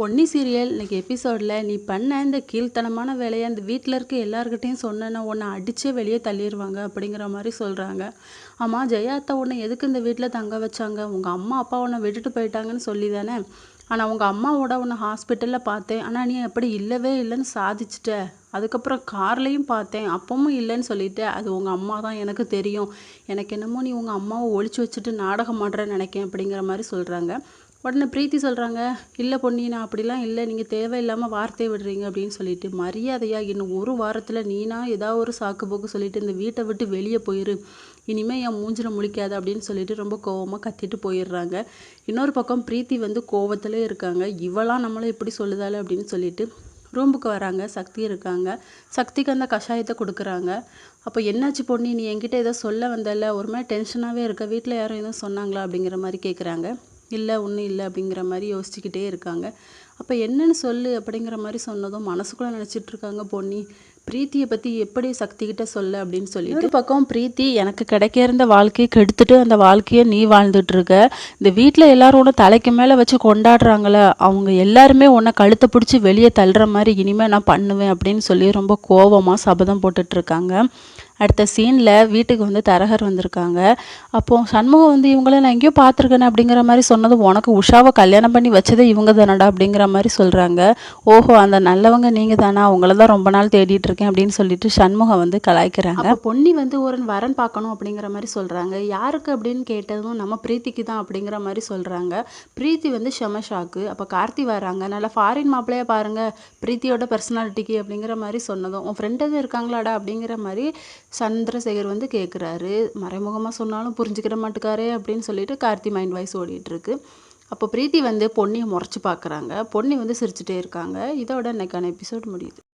Ponni serial இன்னைக்கு எபிசோடில் நீ பண்ண இந்த கீழ்த்தனமான வேலையை அந்த வீட்டில் இருக்க எல்லாருக்கிட்டையும் சொன்னேன்னா உன்னை அடித்தே வெளியே தள்ளிடுவாங்க அப்படிங்கிற மாதிரி சொல்கிறாங்க ஆமாம் ஜெயாத்தா உன்னை எதுக்கு இந்த வீட்டில் தங்க வச்சாங்க? உங்கள் அம்மா அப்பா உன்னை விட்டுட்டு போயிட்டாங்கன்னு சொல்லி தானே ஆனால் உங்கள் அம்மாவோட உன்னை ஹாஸ்பிட்டலில் பார்த்தேன். ஆனால் நீ அப்படி இல்லவே இல்லைன்னு சாதிச்சிட்ட. அதுக்கப்புறம் கார்லேயும் பார்த்தேன். அப்பவும் இல்லைன்னு சொல்லிட்டு அது உங்கள் அம்மா தான் எனக்கு தெரியும். எனக்கு என்னமோ நீ உங்கள் அம்மாவை ஒழிச்சு வச்சுட்டு நாடகம் ஆடுறேன்னு நினைக்கேன் அப்படிங்கிற மாதிரி சொல்கிறாங்க உடனே பிரீத்தி சொல்கிறாங்க இல்லை பொன்னி நான் அப்படிலாம் இல்லை. நீங்கள் தேவையில்லாமல் வார்த்தையை விடுறீங்க அப்படின்னு சொல்லிட்டு மரியாதையாக இன்னும் ஒரு வாரத்தில் நீனா ஏதாவது ஒரு சாக்கு போக்கு சொல்லிட்டு இந்த வீட்டை விட்டு வெளியே போயிரு. இனிமேல் என் மூஞ்சில் முழிக்காது அப்படின்னு சொல்லிட்டு ரொம்ப கோவமாக கத்திட்டு போயிடுறாங்க. இன்னொரு பக்கம் பிரீத்தி வந்து கோவத்தில் இருக்காங்க. இவளாம் நம்மளை இப்படி சொல்லுதாள் அப்படின்னு சொல்லிட்டு ரூமுக்கு வராங்க. சக்தி இருக்காங்க. சக்திக்கு அந்த கஷாயத்தை கொடுக்குறாங்க. அப்போ என்னாச்சு பொண்ணு நீ என்கிட்ட ஏதோ சொல்ல வந்தல ஒரு மாதிரி டென்ஷனாகவே இருக்க. வீட்டில் யாரும் எதுவும் சொன்னாங்களா? அப்படிங்கிற மாதிரி கேட்குறாங்க இல்லை ஒன்றும் இல்லை அப்படிங்கிற மாதிரி யோசிச்சுக்கிட்டே இருக்காங்க. அப்போ என்னன்னு சொல்லு அப்படிங்கிற மாதிரி சொன்னதும் மனசுக்குள்ளே நினச்சிட்ருக்காங்க பொன்னி. பிரீத்தியை பற்றி எப்படி சக்திகிட்ட சொல்ல அப்படின்னு சொல்லி ஒரு பக்கம் பிரீத்தி எனக்கு கிடைக்க இருந்த வாழ்க்கையை கெடுத்துட்டு அந்த வாழ்க்கையை நீ வாழ்ந்துட்டுருக்க இந்த வீட்டில் எல்லாரும் உன்னை தலைக்கு மேலே வச்சு கொண்டாடுறாங்களே அவங்க எல்லாருமே உன்னை கழுத்தை பிடிச்சி வெளியே தள்ளுற மாதிரி இனிமேல் நான் பண்ணுவேன் அப்படின்னு சொல்லி ரொம்ப கோவமாக சபதம் போட்டுட்ருக்காங்க அடுத்த சீனில் வீட்டுக்கு வந்து தரகர் வந்திருக்காங்க. அப்போது சண்முகம் வந்து இவங்கள நான் எங்கேயோ பார்த்துருக்கேனே அப்படிங்கிற மாதிரி சொன்னது உனக்கு உஷாவை கல்யாணம் பண்ணி வச்சதே இவங்க தானடா அப்படிங்கிற மாதிரி சொல்கிறாங்க ஓஹோ அந்த நல்லவங்க நீங்கள் தானா? அவங்கள தான் ரொம்ப நாள் தேடிட்டு இருக்கேன் அப்படின்னு சொல்லிட்டு சண்முகம் வந்து கலாய்க்கிறாங்க. பொன்னி வந்து ஒரு வரன் பார்க்கணும் அப்படிங்கிற மாதிரி சொல்கிறாங்க யாருக்கு? அப்படின்னு கேட்டதும் நம்ம பிரீத்திக்கு தான் அப்படிங்கிற மாதிரி சொல்கிறாங்க பிரீத்தி வந்து செம ஷாக்கு அப்போ கார்த்தி வராங்க நல்லா ஃபாரின் மாப்பிள்ளையா பாருங்கள் பிரீத்தியோட பர்சனாலிட்டிக்கு அப்படிங்கிற மாதிரி சொன்னதும் உன் ஃப்ரெண்டு எதுவும் இருக்காங்களாடா? அப்படிங்கிற மாதிரி சந்திரசேகர் வந்து கேட்குறாரு மறைமுகமாக சொன்னாலும் புரிஞ்சுக்கிற மாட்டுக்காரே அப்படின்னு சொல்லிட்டு கார்த்தி மைண்ட் வாய்ஸ் ஓடிட்டுருக்கு. அப்போ பிரீத்தி வந்து பொன்னியை முறைச்சி பார்க்குறாங்க பொன்னி வந்து சிரிச்சுட்டே இருக்காங்க. இதோட இன்னைக்கான எபிசோட் முடியுது.